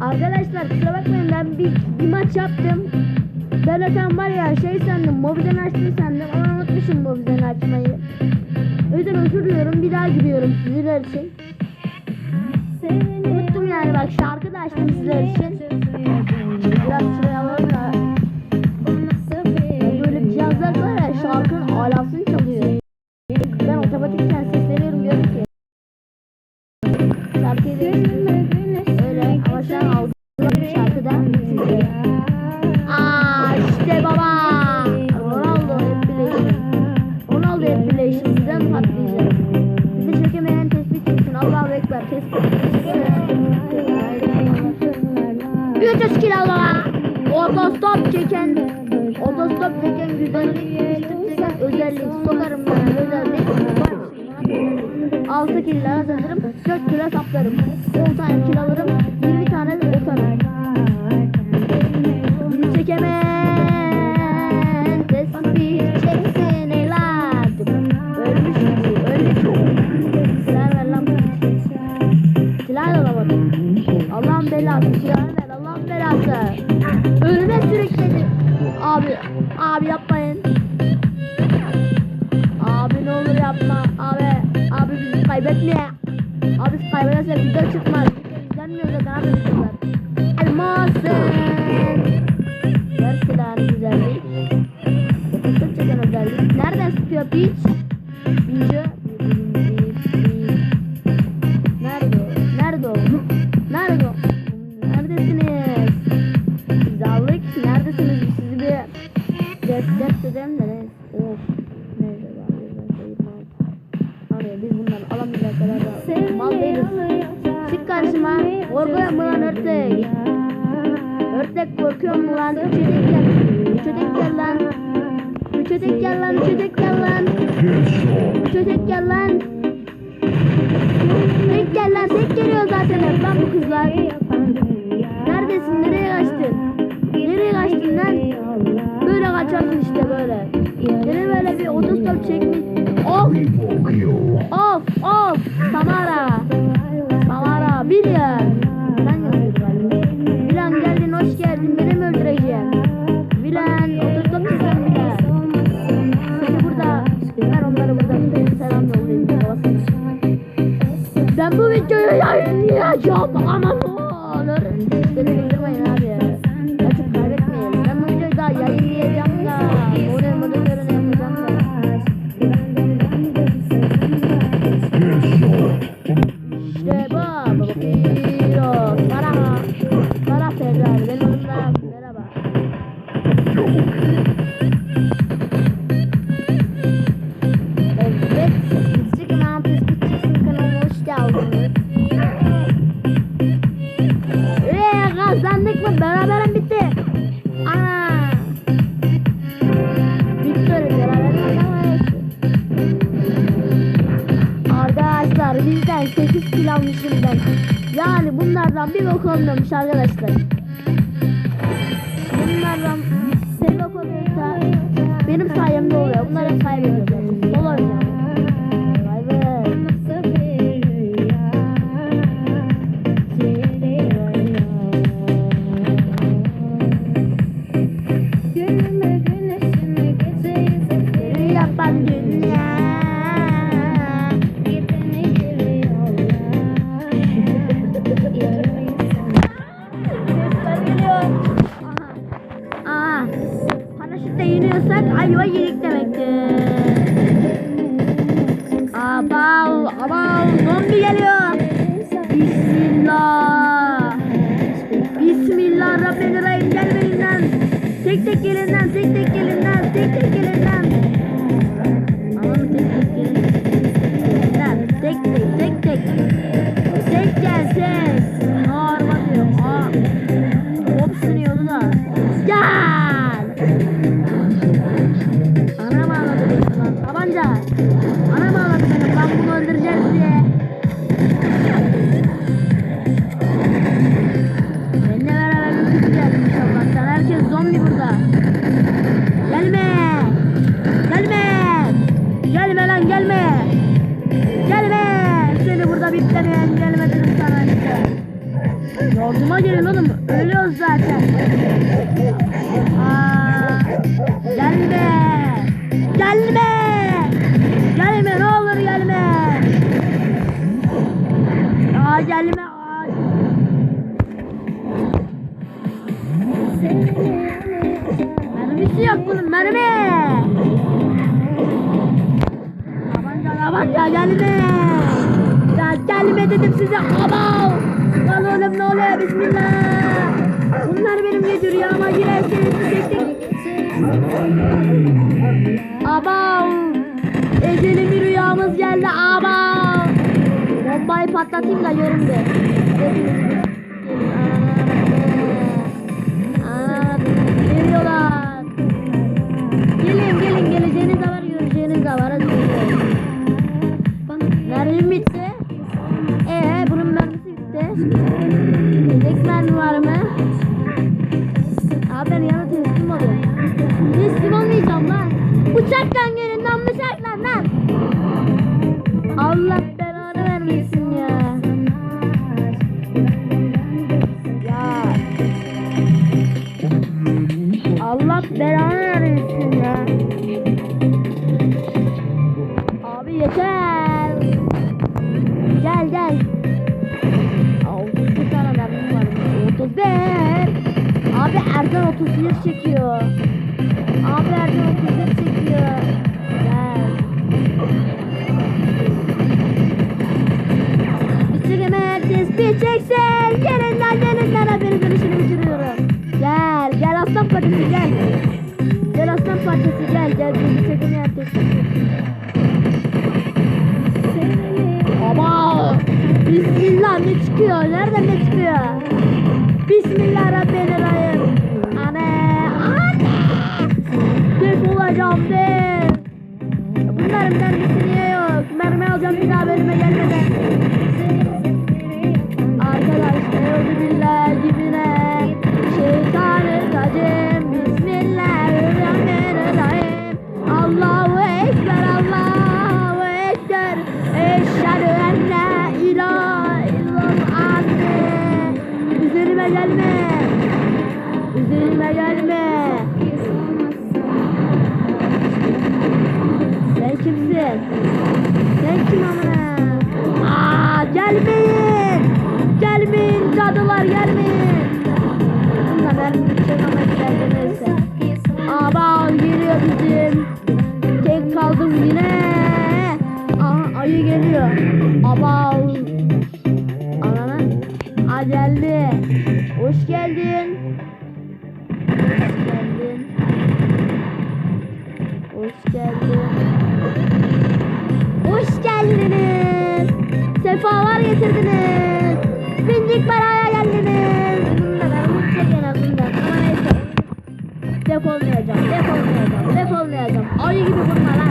Arkadaşlar kusura bakmayın ben bir, bir maç yaptım. Ben zaten var ya şey sandım mobilden açtım sandım ama unutmuşum mobilden açmayı. O yüzden özür diliyorum bir daha giriyorum sizler için. Unuttum yani bak şarkı da açtım sizler için. Otostop çeken Otostop çeken güzellik çeken özellik sokarım ben özellik. 6 kilo hazırlarım 4 kilo saplarım 10 tane kilo alırım 20 tane de atarım yapmayın. Abi ne olur yapma. Abi Abi bizi kaybetme. Abi biz kaybedersek video çıkmaz. İzlenmiyor zaten abi videolar Elmasın. Ver silahını güzellik Otostop çeken özellik. Nereden sıkıyor piç? Birinci kadar mal değiliz. Çık karşıma. Korkuyor mu lan örtek? Örtek korkuyor mu lan? Üçecek gel. Üçecek gel lan. Üçecek gel lan. Üçecek gel lan. Üçecek gel lan. Tek gel lan. Tek geliyor zaten lan bu kızlar. Neredesin? Nereye kaçtın? Nereye kaçtın lan? Böyle kaçarsın işte böyle. Yine böyle bir otostop çekmiş. Of of Ben bu videoyu yayınlayacağım ama ne olur. Beni. 8 kilo almışım ben. Yani bunlardan bir bok olmamış arkadaşlar. Bunlardan bir bok oluyorsa benim sayemde oluyor. Bunlar hep kaybediyor. zaten. Ayva yedik demektir. Abav, abav, zombi geliyor. Bismillah. Bismillah Rabbim gelmeyin lan. Tek tek gelin lan, tek tek gelin lan, tek tek gelin lan. Aman tek tek gelin. Lan, tek tek, tek tek. Tek gel tek. Ağırma diyor. Aa. Hop sürüyordu da. Gel. Lan. Tabanca. Anam ağladı benim. Ben bunu öldüreceğiz diye. Benimle beraber öldüreceğiz inşallah. Sen herkes zombi burada. Gelme. Gelme. Gelme lan gelme. Gelme. Seni burada biplemeyen gelme dedim sana işte. Yardıma gelin oğlum. Ölüyoruz zaten. Aa. Gelme. Gelme Aa gelme. Aa. Mermisi yok bunun mermi. Tabanca tabanca gelme. Ya gelme dedim size. Abav. Lan oğlum ne oluyor bismillah. Bunlar benim gece rüyama girerseniz tek. Abav. Eceli bir rüyamız geldi. Abav. Bombayı patlatayım da görün de. Geliyorlar. Gelin gelin geleceğiniz de var göreceğiniz de var. Hadi. Mermim bitti. Ee bunun mermisi bitti. Yedek mermi var 31. Abi Erden 31 çekiyor. Abi Erden 31 çekiyor. Bir çeksin. Gelin lan gelin lan haberi dönüşünü bitiriyorum. Gel gel aslan parçası gel. Gel aslan parçası gel gel bir çekeme herkes. Baba. Bismillah ne çıkıyor? Nereden ne çıkıyor? Bismillahirrahmanirrahim. Anne. Anne. Defolacağım de. Bunların mermisi niye yok? Mermi alacağım bir daha bölüme gelmeden. Üzerime gelme. Sen kimsin? Sen kim amına? Aa, gelmeyin. Gelmeyin cadılar gelmeyin. Bunlar ben bir şey neyse. Aba geliyor bizim. Tek kaldım yine. Aha ayı geliyor. Aba. Anana. Aa geldi. Hoş geldin. Hoş geldin. Hoş geldiniz. Sefalar getirdiniz. Bindik paraya geldiniz. Bununla ben en azından. Ama neyse. Defolmayacağım, defolmayacağım, defolmayacağım. Ayı gibi lan.